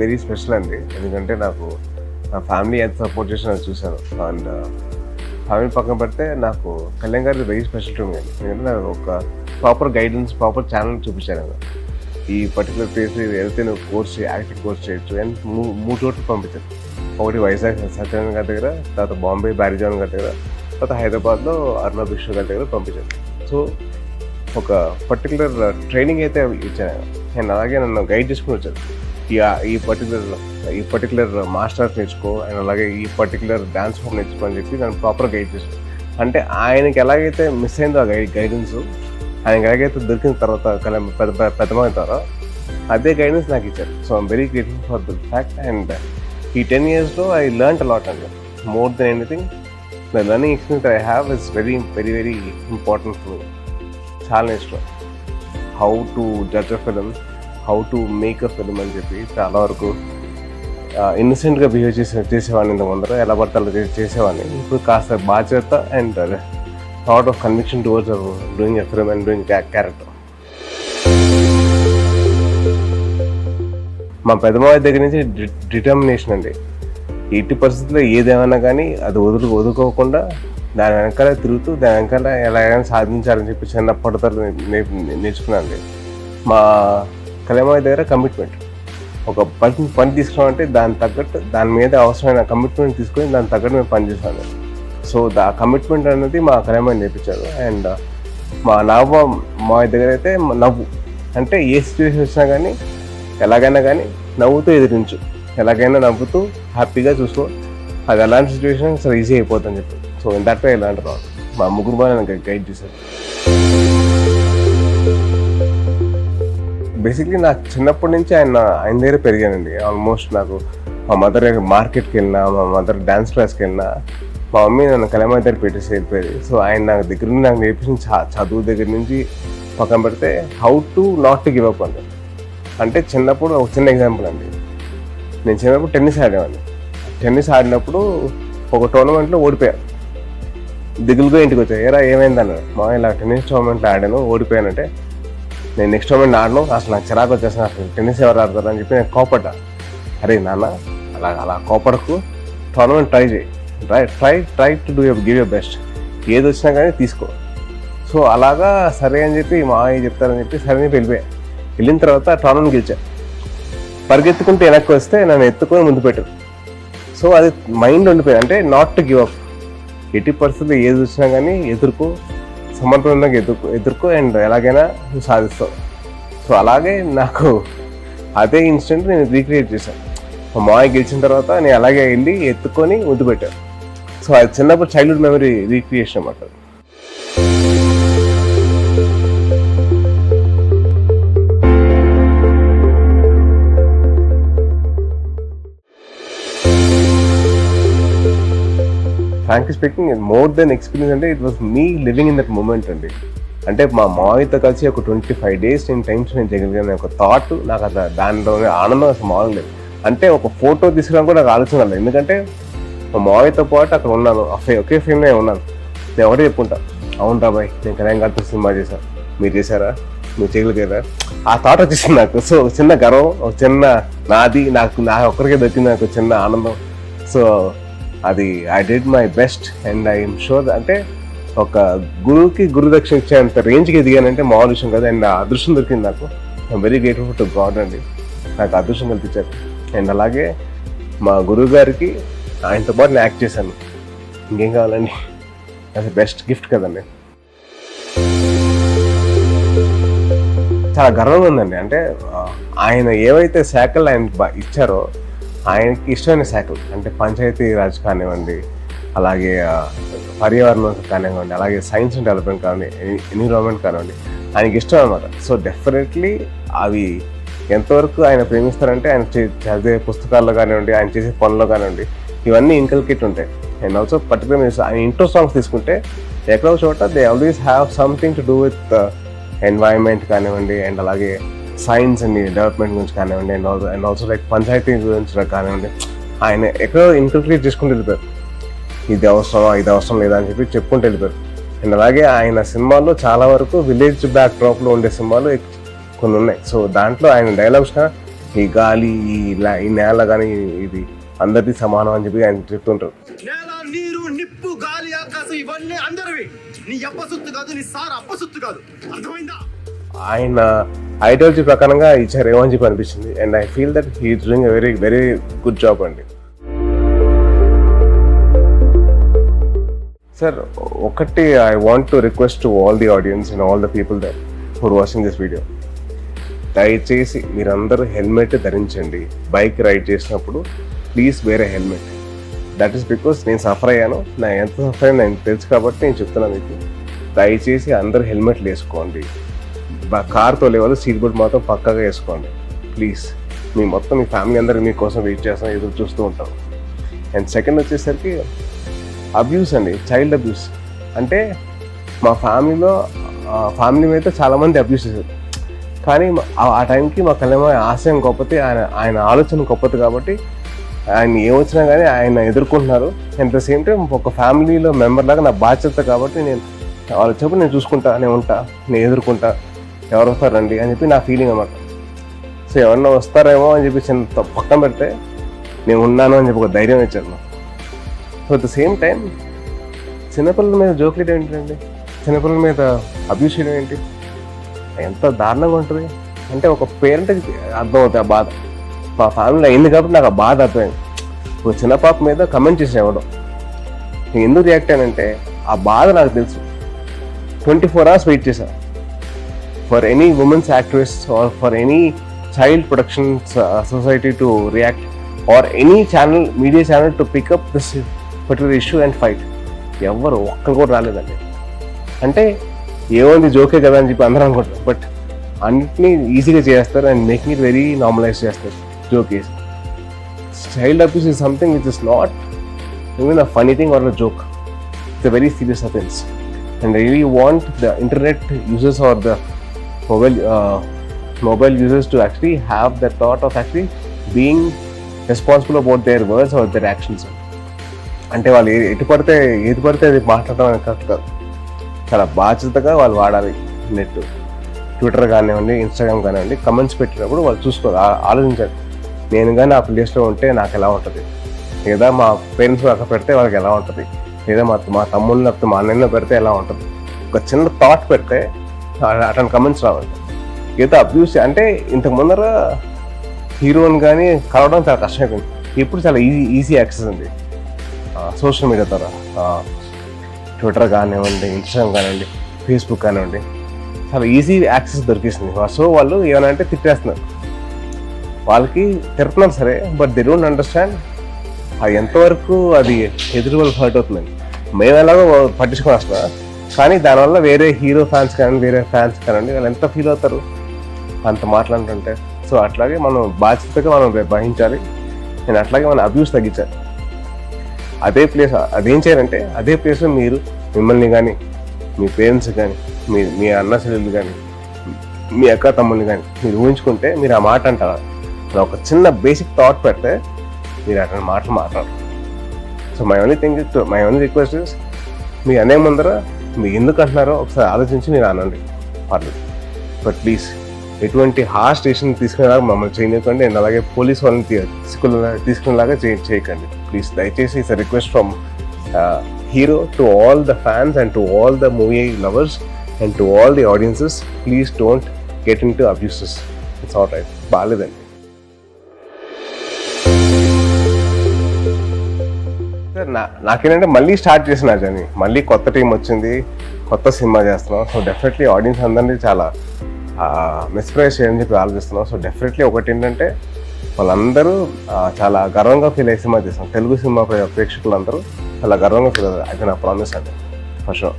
Very special అండి. ఎందుకంటే నాకు నా ఫ్యామిలీ ఎంత సపోర్ట్ చేసిన చూశాను. అండ్ ఫ్యామిలీ పక్కన పెడితే నాకు కళ్యాణ్ గారి వెరీ స్పెషల్ టు మీ ఎందుకంటే నాకు ఒక ప్రాపర్ గైడెన్స్ ప్రాపర్ ఛానల్ చూపించాను ఈ పర్టికులర్ ప్లేస్ వెళ్తే నువ్వు కోర్స్ యాక్టివ్ కోర్స్ చేయొచ్చు. అండ్ మూడు చోట్ల పంపించాను ఒకటి వైజాగ్ సత్యనారాయణ గారి దగ్గర తర్వాత బాంబే బ్యారిజాన్ గారి దగ్గర తర్వాత హైదరాబాద్లో అరుణ విష్ణు గారి దగ్గర పంపించాను సో ఒక పర్టికులర్ ట్రైనింగ్ అయితే ఇచ్చాను నేను అలాగే నన్ను గైడ్ చేసుకుని వచ్చాను ఈ పర్టికులర్ ఈ పర్టికులర్ మాస్టర్స్ నేర్చుకో అండ్ అలాగే ఈ పర్టికులర్ డ్యాన్స్ ఫామ్ నేర్చుకో అని చెప్పి దాన్ని ప్రాపర్ గైడ్ చేశాను అంటే ఆయనకి ఎలాగైతే మిస్ అయిందో ఆ గైడ్ గైడెన్స్ ఆయనకి ఎలాగైతే దొరికిన తర్వాత కల పెద్ద పెద్ద- పెద్దమవుతారో అదే గైడెన్స్ నాకు ఇచ్చారు. So I'm very grateful for the fact and ఈ టెన్ ఇయర్స్లో ఐ లర్న్ అలాట్ అండి. More than anything the learning experience I have is very very very important for చాలా ఇష్టం. How to judge a film how to make a film అని చెప్పి చాలా వరకు ఇన్నసెంట్గా behave చేసే చేసేవాడిని ఇంత ముందర ఎలా పడితే అలా చేసేవాడిని. ఇప్పుడు కాస్త బాధ్యత and thought of conviction towards doing a film and doing character మా పెద్దమావి దగ్గర నుంచి డిటర్మినేషన్ అండి. ఎట్టి పరిస్థితుల్లో ఏదేమైనా కానీ అది వదులు వదులుకోకుండా దాని వెనకాల తిరుగుతూ దాని వెనకాల ఎలాగైనా సాధించాలని చెప్పి చిన్నప్పటితో నేర్చుకున్నాను అండి మా కళ్యాణమావి దగ్గర కమిట్మెంట్ ఒక పని పని తీసుకున్నామంటే దాని తగ్గట్టు దాని మీద అవసరమైన కమిట్మెంట్ తీసుకొని దాని తగ్గట్టు మేము పని సో దా కమిట్మెంట్ అనేది మా కళ్యాణమావి నేర్పించారు. అండ్ uh, మా నవ్వ మా దగ్గర అయితే నవ్వు. అంటే ఏ సిచ్యువేషన్ వచ్చినా కానీ ఎలాగైనా కానీ నవ్వుతూ ఎదిరించు. ఎలాగైనా నవ్వుతూ హ్యాపీగా చూసుకో. అది ఎలాంటి సిచ్యువేషన్ అసలు ఈజీ అయిపోతుందని చెప్పి. సో ఇన్ దట్ వే ఇలాంటి మా ముగ్గురు బాగా నాకు గైడ్ చేశారు. బేసిక్లీ నాకు చిన్నప్పటి నుంచి ఆయన ఆయన దగ్గర పెరిగానండి. ఆల్మోస్ట్ నాకు మా మదర్ మార్కెట్కి వెళ్ళినా మా మదర్ డ్యాన్స్ క్లాస్కి వెళ్ళినా మా మమ్మీ నన్ను కలమ దగ్గర పెట్టేసి వెళ్ళిపోయేది. సో ఆయన నాకు దగ్గర నుండి నాకు నేర్పించిన చదువు దగ్గర నుంచి పక్కన పెడితే how to not to give up అండి అంటే చిన్నప్పుడు ఒక చిన్న ఎగ్జాంపుల్ అండి. నేను చిన్నప్పుడు టెన్నిస్ ఆడేవాడిని. టెన్నిస్ ఆడినప్పుడు ఒక టోర్నమెంట్లో ఓడిపోయాను దిగులుగా ఇంటికి వచ్చాయి ఏరా ఏమైంది అన్నాడు. మా ఇలా టెన్నిస్ టోర్నమెంట్లో ఆడాను ఓడిపోయానంటే నేను నెక్స్ట్ టోర్నమెంట్ ఆడను అసలు నాకు చిరాకు వచ్చేసిన అసలు టెన్నిస్ ఎవరు ఆడతారు అని చెప్పి నేను కోపడ్డా. అరే నాన్న అలా అలా కోపడకు టోర్నమెంట్ ట్రై చేయి. Try try try to do give you best ఏది వచ్చినా కానీ తీసుకో. సో అలాగా సరే అని చెప్పి మా అయ్య చెప్తారని చెప్పి సరే అని వెళ్ళిపోయా. వెళ్ళిన తర్వాత టోర్నమెంట్ గెలిచా. పరిగెత్తుకుంటే వెనక్కి వస్తే నన్ను ఎత్తుకొని ముందు పెట్టు. సో అది మైండ్ ఉండిపోయింది. అంటే నాట్ టు గివ్ అప్ ఎట్టి పరిస్థితులు ఏది వచ్చినా కానీ ఎదుర్కో. సమర్థవంతంగా ఎదుర్కో ఎదుర్కో అండ్ ఎలాగైనా నువ్వు సాధిస్తావు. సో అలాగే నాకు అదే ఇన్సిడెంట్ నేను రీక్రియేట్ చేశాను. మా మామయ్య గెలిచిన తర్వాత నేను అలాగే వెళ్ళి ఎత్తుకొని ముద్దు పెట్టాను సో అది చిన్నప్పుడు చైల్డ్హుడ్ మెమరీ రీక్రియేషన్ అన్నమాట frankly speaking more than experience అంటే it was me living in that moment అండి అంటే మా మావితో కలిసి ఒక ట్వంటీ ఫైవ్ డేస్ నేను టైమ్స్ నేను చేయగలిగాను ఒక థాట్ నాకు అసలు దానిలోనే ఆనందం అసలు మామూలు లేదు అంటే ఒక ఫోటో తీసుకురావడం కూడా నాకు ఆలోచన లేదు. ఎందుకంటే మా మావితో పాటు అక్కడ ఉన్నాను. ఒకే ఫేమ్లో ఉన్నాను. నేను ఒకటే చెప్పుకుంటా? అవును రాబాయ్ నేను కళ్యాణ్ గారితో సినిమా చేశాను మీరు చేశారా? మీరు చేయగలిగారా? ఆ థాట్ వచ్చేసింది నాకు. సో ఒక చిన్న గర్వం ఒక చిన్న నాది నాకు నా ఒక్కరికే దొరికింది నాకు చిన్న ఆనందం. సో అది I did my best and I'm sure అంటే ఒక గురువుకి గురుదక్షిణ ఇచ్చేంత రేంజ్కి ఎదిగానంటే మామూలు విషయం కదా. అండ్ ఆ అదృష్టం దొరికింది నాకు. I'm very grateful to God అండి. నాకు అదృష్టం కల్పించారు. అండ్ అలాగే మా గురువు గారికి ఆయనతో పాటు నేను యాక్ట్ చేశాను. ఇంకేం కావాలండి? అది బెస్ట్ గిఫ్ట్ కదండి. చాలా గర్వంగా ఉందండి. అంటే ఆయన ఏవైతే శాఖలు ఆయన ఇచ్చారో ఆయనకి ఇష్టమైన శాఖలు అంటే పంచాయతీ రాజ్ కానివ్వండి అలాగే పర్యావరణం కానివ్వండి అలాగే సైన్స్ అండ్ డెవలప్మెంట్ కానివ్వండి ఎన్విరాన్మెంట్ కానివ్వండి ఆయనకి ఇష్టం అనమాట సో డెఫినెట్లీ అవి ఎంతవరకు ఆయన ప్రేమిస్తారంటే ఆయన చే- చదివే పుస్తకాల్లో కానివ్వండి ఆయన చేసే పనుల్లో కానివ్వండి ఇవన్నీ ఇంకల్కిట్ ఉంటాయి. అండ్ ఆల్సో పర్టికులర్ ఆయన ఇంట్రో సాంగ్స్ తీసుకుంటే ఎక్కడో చోట they always have something to do with environment కానివ్వండి అండ్ అలాగే సైన్స్ అండ్ డెవలప్మెంట్ గురించి కానివ్వండి and also and also like panchayat గురించి కానివ్వండి ఆయన ఎక్కడో ఇన్కల్కులేట్ చేసుకుంటూ వెళ్ళిపోయారు. ఇది అవసరమా ఇది అవసరం లేదా అని చెప్పి చెప్పుకుంటూ వెళ్ళిపోయారు. అండ్ అలాగే ఆయన సినిమాల్లో చాలా వరకు విలేజ్ బ్యాక్ డ్రాప్లో ఉండే సినిమాలు కొన్ని ఉన్నాయి. సో దాంట్లో ఆయన డైలాగ్స్ ఈ గాలి ఈ ఈ నేల కానీ ఇది అందరిది సమానం అని చెప్పి ఆయన చెప్తుంటారు నేల నీరు నిప్పు గాలి ఆకాశం ఇవన్నీ అందరివి. నీ అప్పసొత్తు కాదు నీ సార్ అప్పసొత్తు కాదు. అర్థమైందా? ఆయన ఐడియాలజీ ప్రకారంగా ఇచ్చారేమో అని చెప్పి అనిపించింది? And I feel that he doing very very good job అండి. సార్ ఒకటి I want to request to all the audience and all the people that for watching this video దయచేసి మీరందరూ హెల్మెట్ ధరించండి. బైక్ రైడ్ చేసినప్పుడు please వేరే helmet that is because నేను suffer అయ్యాను. నా ఎంత సఫర్ అయ్యాను నాకు తెలుసు కాబట్టి నేను చెప్తున్నాను మీకు. దయచేసి అందరూ హెల్మెట్లు వేసుకోండి. కార్తో లేవాలి సీట్ బెల్ట్ మాత్రం పక్కగా వేసుకోండి. ప్లీజ్ మీ మొత్తం మీ ఫ్యామిలీ అందరూ మీకోసం వెయిట్ చేస్తాం ఎదురు చూస్తూ ఉంటాం. అండ్ సెకండ్ వచ్చేసరికి అబ్యూస్ అండి చైల్డ్ అబ్యూస్ అంటే మా ఫ్యామిలీలో ఫ్యామిలీ మీద చాలామంది అబ్యూస్ చేశారు. కానీ ఆ- ఆ టైంకి మా కళ్యాణ ఆశయం గొప్పది ఆయన ఆయన ఆలోచన గొప్పది కాబట్టి ఆయన ఏమొచ్చినా కానీ ఆయన ఎదుర్కొంటున్నారు. అట్ ద సేమ్ టైం ఒక ఫ్యామిలీలో మెంబర్ లాగా నా బాధ్యత కాబట్టి నేను వాళ్ళు చెప్పు నేను చూసుకుంటా నేను ఉంటా నేను ఎదుర్కొంటా. ఎవరు వస్తారండి అని చెప్పి నా ఫీలింగ్ అనమాట సో ఎవరన్నా వస్తారేమో అని చెప్పి చిన్న త- పక్కన పెడితే నేను ఉన్నాను అని చెప్పి ఒక ధైర్యం ఇచ్చాను so at the same time చిన్నపిల్లల మీద జోకులు ఏంటండి? చిన్నపిల్లల మీద అబ్యూస్ చేయడం ఏంటి? ఎంత దారుణంగా ఉంటుంది. అంటే ఒక పేరెంట్కి అర్థమవుతుంది ఆ బాధ. మా ఫ్యామిలీలో అయింది కాబట్టి నాకు ఆ బాధ అర్థమైంది. ఒక చిన్న పాప మీద కమెంట్ చేసి ఇవ్వడం నేను ఎందుకు రియాక్ట్ అయ్యానంటే ఆ బాధ నాకు తెలుసు. ట్వంటీ ఫోర్ అవర్స్ వెయిట్ చేశాను for any womens activist or for any child protection society to react or any channel media channel to pick up this particular issue and fight ఎవరు ఒక్కరు కూడా రాలేదండి. అంటే ఏముంది జోకే కదా అని చెప్పి అందరూ అనుకుంటారు బట్ అన్నిటినీ ఈజీగా చేస్తారు and making it very normalize చేస్తారు jokes. Child abuse is something which is not even a funny thing or a joke it's a very serious offence and I really want the internet users or the mobile uh, mobile users to actually have the thought of actually being responsible about their words or their actions. అంటే వాళ్ళు ఎటు పడితే ఏది పడితే అది మాట్లాడడం అనేది correct కాదు. చాలా బాధ్యతగా వాళ్ళు వాడాలి నెట్. ట్విట్టర్ కానివ్వండి ఇన్స్టాగ్రామ్ కానివ్వండి కమెంట్స్ పెట్టినప్పుడు వాళ్ళు చూసుకోవాలి ఆలోచించాలి. నేను కానీ ఆ ప్లేస్లో ఉంటే నాకు ఎలా ఉంటుంది? లేదా మా పేరెంట్స్ అక్కడ పెడితే వాళ్ళకి ఎలా ఉంటుంది? లేదా మా మా తమ్ముళ్ళు లేకపోతే మా అన్నయ్యలో పెడితే ఎలా ఉంటుంది? ఒక చిన్న థాట్ పెడితే ఆ- కమెంట్స్ రావాలి ఏదో అబ్యూస్ అంటే ఇంతకు ముందర హీరోని కానీ కలవడం చాలా కష్టమైపోయింది. ఇప్పుడు చాలా ఈజీ ఈజీ యాక్సెస్ ఉంది సోషల్ మీడియా ద్వారా ట్విట్టర్ కానివ్వండి ఇన్స్టాగ్రామ్ కానివ్వండి ఫేస్బుక్ కానివ్వండి చాలా ఈజీ యాక్సెస్ దొరికేసింది. సో వాళ్ళు ఏమైనా అంటే తిట్టేస్తున్నారు. వాళ్ళకి తిడుతున్నారు సరే బట్ దే డోంట్ అండర్స్టాండ్ అది ఎంతవరకు అది ఎదురు వాళ్ళు హర్ట్ అవుతుందండి మేము ఎలాగో పట్టించుకొని వస్తున్నా కానీ దానివల్ల వేరే హీరో ఫ్యాన్స్ కానీ వేరే ఫ్యాన్స్ కానీ వాళ్ళు ఎంత ఫీల్ అవుతారు? అంత మాట్లాడుతుంటే సో అట్లాగే మనం బాధ్యతగా మనం వహించాలి. నేను అట్లాగే మన అబ్యూస్ తగ్గించాలి అదే ప్లేస్ అదేం చేయాలంటే అదే ప్లేస్లో మీరు మిమ్మల్ని కానీ మీ పేరెంట్స్ కానీ మీ మీ అన్న చెల్లెలు కానీ మీ అక్క తమ్ముళ్ళు కానీ మీరు ఊహించుకుంటే మీరు ఆ మాట అంటారు? అలా ఒక చిన్న బేసిక్ థాట్ పెడితే మీరు అటువంటి మాటలు మాట్లాడరు. So my only thing my only request is మీ అనే ముందర మీరు ఎందుకు అంటున్నారో ఒకసారి ఆలోచించి మీరు అనండి. పర్లేదు. బట్ ప్లీజ్ ఎటువంటి హార్ స్టేషన్ తీసుకునేలాగా మమ్మల్ని చేయనివ్వకండి. అండ్ అలాగే పోలీస్ వాళ్ళని తీ- తీసుకునేలాగా చేయ చేయకండి. ప్లీజ్ దయచేసి it's request from hero to all the fans and to all the movie lovers and to all the audiences please don't get in to abuses it's all right బాగాలేదండి నాకేంటంటే మళ్ళీ start చేసిన journey మళ్ళీ కొత్త team వచ్చింది కొత్త cinema చేస్తున్నాం. So definitely audience అందరినీ చాలా మిస్ప్రైజ్ చేయని చెప్పి ఆలోచిస్తున్నాం. సో డెఫినెట్లీ ఒకటి ఏంటంటే వాళ్ళందరూ చాలా గర్వంగా ఫీల్ అయ్యే సినిమా చేస్తాం తెలుగు సినిమా ప్రేక్షకులందరూ చాలా గర్వంగా ఫీల్ అవుతారు అది నా ప్రామిస్ అండి. For sure